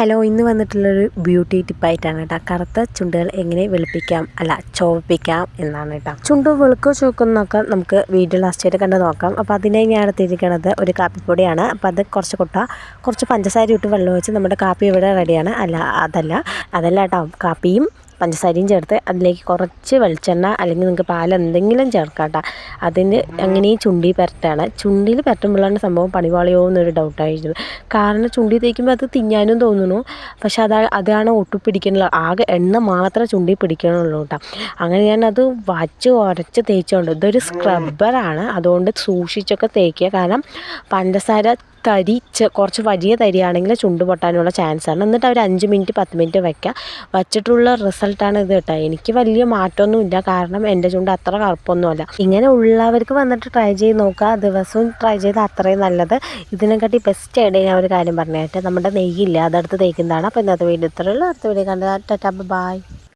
Hello ഇന്ന് വന്നിട്ടുള്ളൊരു beauty ടിപ്പായിട്ടാണ് കേട്ടോ കറുത്ത ചുണ്ടുകൾ എങ്ങനെ വെളുപ്പിക്കാം അല്ല ചോപ്പിക്കാം എന്നാണ് കേട്ടോ ചുണ്ട് വെളുക്കോ ചുവക്കുന്നൊക്കെ നമുക്ക് വീഡിയോ ലാസ്റ്റായിട്ട് കണ്ട് നോക്കാം. അപ്പോൾ അതിനായി ഞാൻ എടുത്തിരിക്കുന്നത് ഒരു കാപ്പിപ്പൊടിയാണ്. അപ്പോൾ അത് കുറച്ച് കൊട്ട. കുറച്ച് പഞ്ചസാര ഇട്ട് വെള്ളം വെച്ച് നമ്മുടെ കാപ്പി ഇവിടെ റെഡിയാണ് അല്ല അതല്ല. അതല്ല കേട്ടോ കാപ്പിയും പഞ്ചസാരയും ചേർത്ത് അതിലേക്ക് കുറച്ച് വെളിച്ചെണ്ണ അല്ലെങ്കിൽ നിങ്ങൾക്ക് പാൽ എന്തെങ്കിലും ചേർക്കാം കേട്ടോ അതിന് അങ്ങനെ ഈ ചുണ്ടി പുരട്ടാണ്. ചുണ്ടിയിൽ പുരട്ടുമ്പോഴാണ് സംഭവം പണിപാളിയോ എന്നൊരു ഡൗട്ടായിരുന്നു കാരണം ചുണ്ടി തേക്കുമ്പോൾ അത് തിന്നാനും തോന്നുന്നു. പക്ഷെ അതാ അതാണ് ഒട്ടു ആകെ എണ്ണ മാത്രമേ ചുണ്ടി പിടിക്കണുള്ളൂ കേട്ടോ അങ്ങനെ ഞാനത് വച്ച് ഉരച്ച് തേച്ചുകൊണ്ട് ഇതൊരു സ്ക്രബ്ബറാണ് അതുകൊണ്ട് സൂക്ഷിച്ചൊക്കെ തേക്കുക. കാരണം പഞ്ചസാര തരി കുറച്ച് വലിയ തരിയാണെങ്കിൽ ചുണ്ട് പൊട്ടാനുള്ള ചാൻസാണ് എന്നിട്ട് അവർ അഞ്ച് മിനിറ്റ് പത്ത് മിനിറ്റ് വയ്ക്കുക വച്ചിട്ടുള്ള റിസൾട്ടാണ് ഇത് കേട്ടോ. എനിക്ക് വലിയ മാറ്റമൊന്നുമില്ല കാരണം എന്റെ ചുണ്ട് അത്ര കറുപ്പൊന്നുമല്ല. ഇങ്ങനെ ഉള്ളവർക്ക് വന്നിട്ട് ട്രൈ ചെയ്ത് നോക്കുക. ദിവസവും ട്രൈ ചെയ്ത് അത്രയും നല്ലത്. ഇതിനെക്കാട്ടി ബെസ്റ്റ് ആയിട്ട് ഞാൻ ഒരു കാര്യം പറഞ്ഞു നമ്മുടെ നെയ്യില്ല? അതെടുത്ത് തേക്കുന്നതാണ്. അപ്പോൾ ഇന്നത്തെ വീഡിയോ ഇത്രയുള്ളൂ അടുത്ത വീഡിയോ കണ്ടാൽ ടാറ്റാ ബൈ